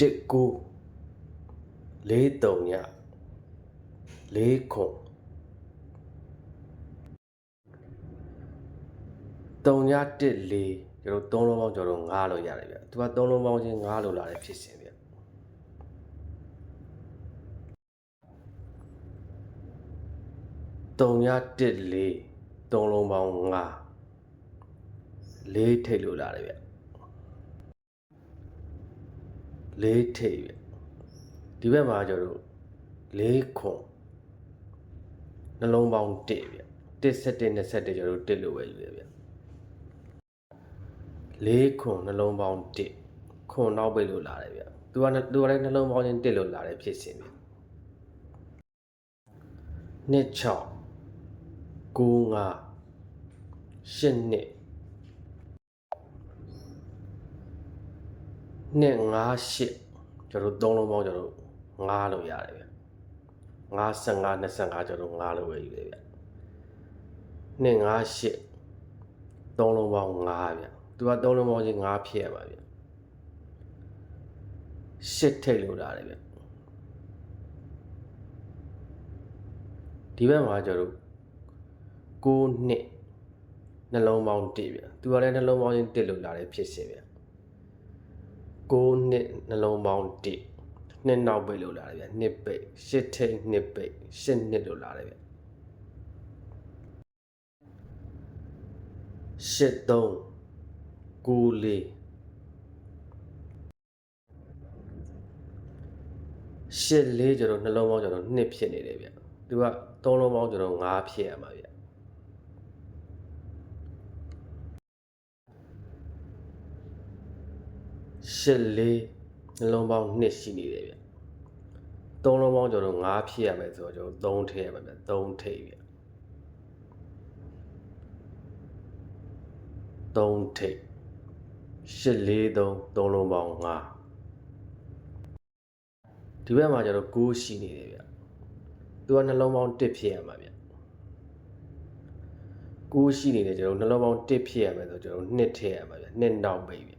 တစ်ကိုလေးတုံညလေးခွန်တုံညတစ်လေးကျွန်တော်သုံးလုံးပေါင်းကျွန်တော်ငားလို့ရတယ်ဗျသူကသုံးလုံးပေါင်းချင်းငားလို့လာတဲ့ဖြစ်စဉ်ဗျတုံညတစ်လေးသုံးလုံးပေါင်းငားလေးထိတ်လို့လာတယ်ဗျ လေးထိတ်ဗျဒီဘက်မှာကျွန်တော်လေးခွန်နှလုံးပေါင်း1ဗျ1 7 21ကျွန်တော်1လို့ပဲယူရဗျလေးခွန်နှလုံးပေါင်း1ခွန်နောက်ပိတ်လို့လာတယ်ဗျသူကသူကလည်းနှလုံးပေါင်းချင်း1လို့လာတယ်ဖြစ်စဉ်ဗျနှစ်6 9 5 8နှစ် နှစ်5 8ကျွန်တော်သုံးလုံးပေါင်းကျွန်တော်9လို့ရတယ်ဗျ55 25ကျွန်တော်9လို့ပဲယူတယ်ဗျနှစ်5 8သုံးလုံးပေါင်း9ဗျသူကသုံးလုံးပေါင်းချင်း9ဖြစ်ရပါဗျ8ထိတ်လို့လာတယ်ဗျဒီဘက်မှာကျွန်တော်9နှစ်နှလုံးပေါင်း1ဗျသူကလည်းနှလုံးပေါင်းချင်း1လို့လာတယ်ဖြစ်စဉ်ဗျ 9နှစ်နှလုံးပေါင်း1နှစ်နောက်ပိတ်လို့လာတယ်ဗျနှစ်ပိတ်8ထိတ်နှစ်ပိတ်8နှစ်လို့လာတယ်ဗျ8 3 9 4ရှစ်လေးကျွန်တော်နှလုံးပေါင်းကျွန်တော်နှစ်ဖြစ်နေတယ်ဗျသူကသုံးလုံးပေါင်းကျွန်တော်၅ဖြစ်ရမှာဗျ ရှစ်လေးနှလုံးပေါင်းနှစ်ရှိနေတယ်ဗျသုံးလုံးပေါင်းကျွန်တော်၅ဖြစ်ရမယ်ဆိုတော့ကျွန်တော်၃ထည့်ရမှာဗျ၃ထည့်ဗျ၃ထည့်ရှစ်လေးသုံးသုံးလုံးပေါင်း၅ဒီဘက်မှာကျတော့9ရှိနေတယ်ဗျသူကနှလုံးပေါင်း1ဖြစ်ရမှာဗျ9ရှိနေတယ်ကျွန်တော်နှလုံးပေါင်း1ဖြစ်ရမယ်ဆိုကျွန်တော်2ထည့်ရမှာဗျ2နောက်ပိတ်ဗျ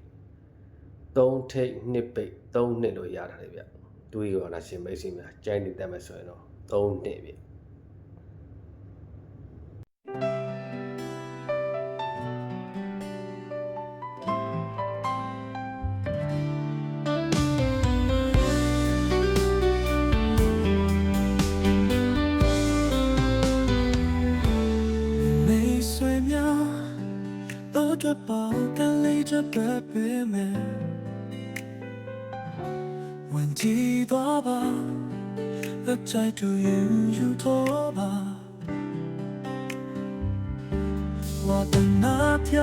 3ထိတ်2ပိတ်3နှစ်လို့ရတာလေဗျဒူရီဝါနာရှင်မိတ်ဆွေများကြိုင်းနေတတ်မယ်ဆိုရင်တော့3နှစ်ဗျ 没睡眠，搂着抱干累 ဝင်ကြည့်သွားပါ Look tight to you you တော့ပါဝါသနာပြ